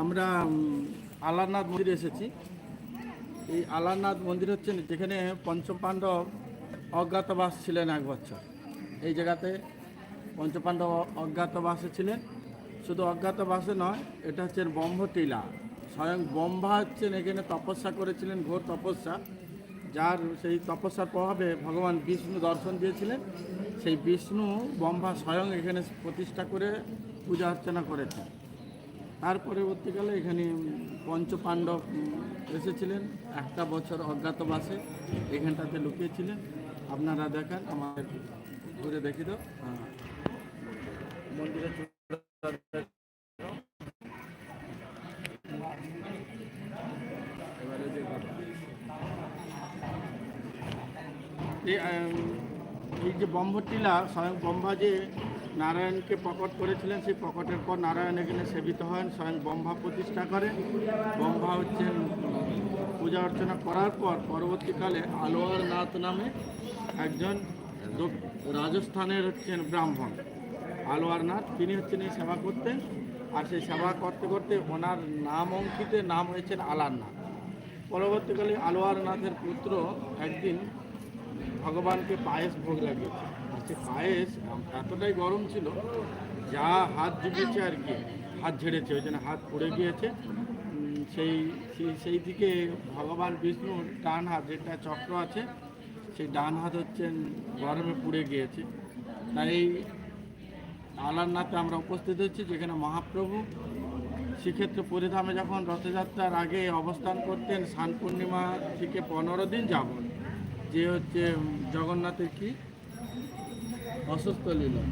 আমরা আলারনাথ মন্দিরে এসেছি। এই আলারনাথ মন্দির হচ্ছে যেখানে পঞ্চপাণ্ডব অজ্ঞাতবাস ছিলেন এক বছর। এই জায়গাতে পঞ্চপাণ্ডব অজ্ঞাতবাসে ছিলেন। শুধু অজ্ঞাতবাসে নয়, এটা হচ্ছে ব্রহ্মটিলা স্বয়ং ব্রহ্মা হচ্ছেন, এখানে তপস্যা করেছিলেন, ঘোর তপস্যা। যার সেই তপস্যার প্রভাবে ভগবান বিষ্ণু দর্শন দিয়েছিলেন। সেই বিষ্ণু ব্রহ্মা স্বয়ং এখানে প্রতিষ্ঠা করে পূজা অর্চনা করেছেন। তার পরবর্তীকালে এখানে পঞ্চপাণ্ডব এসেছিলেন একটা বছর অজ্ঞাতবাসে এখানটাতে লুকিয়েছিলেন আপনারা দেখেন আমাদের ঘুরে দেখি তো। মন্দিরের এবারে যে। এই, এই যে ব্রহ্মটিলা স্বয়ং ব্রহ্মা যে নারায়ণকে প্রকট করেছিলেন, সেই প্রকটের পর নারায়ণ এখানে সেবিত হন, স্বয়ং ব্রহ্মা প্রতিষ্ঠা করেন। ব্রহ্মা হচ্ছেন পূজা অর্চনা করার পর পরবর্তীকালে আলোয়ার নাথ নামে একজন রাজস্থানের হচ্ছেন ব্রাহ্মণ। আলোয়ার নাথ তিনি হচ্ছেন এই সেবা করতেন আর সেই সেবা করতে করতে ওনার নাম অঙ্কিতে নাম হয়েছেন আলারনাথ। পরবর্তীকালে আলোয়ার নাথের পুত্র একদিন ভগবানকে পায়েস ভোগ লাগিয়েছে। সে পায়েস এতটাই গরম ছিল, যা হাত জুগিয়েছে আর কি, হাত ঝেড়েছে, ওই জন্য হাত পড়ে গিয়েছে। সেই সেই দিকে ভগবান বিষ্ণুর ডান হাত, যেটা চক্র আছে, সেই ডান হাত হচ্ছেন গরমে পুড়ে গিয়েছে। তাই আলারনাথে আমরা উপস্থিত হচ্ছি যেখানে মহাপ্রভু শ্রীক্ষেত্র পরিধামে যখন রথযাত্রার আগে অবস্থান করতেন স্নান পূর্ণিমা থেকে পনেরো দিন যাব যে হচ্ছে জগন্নাথের কি? অসুস্থ লীলা।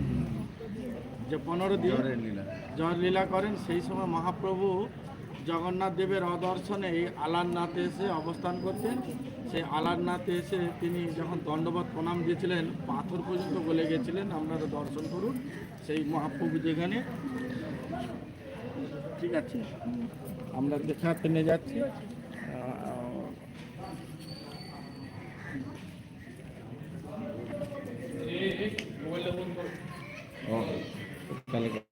যে পনেরো দিন লীলা। জ্বর লীলা করেন সেই সময় মহাপ্রভু জগন্নাথ দেবের অদর্শনে এই আলারনাথে এসে অবস্থান করতেন। সেই আলারনাথে এসে তিনি যখন দণ্ডবত প্রণাম দিয়েছিলেন পাথর পর্যন্ত গলে গেছিলেন আপনারা দর্শন করুন সেই মহাপ্রভু যেখানে। ঠিক আছে? আমরা দেখাতে নিয়ে যাচ্ছি। 어, 그러니까.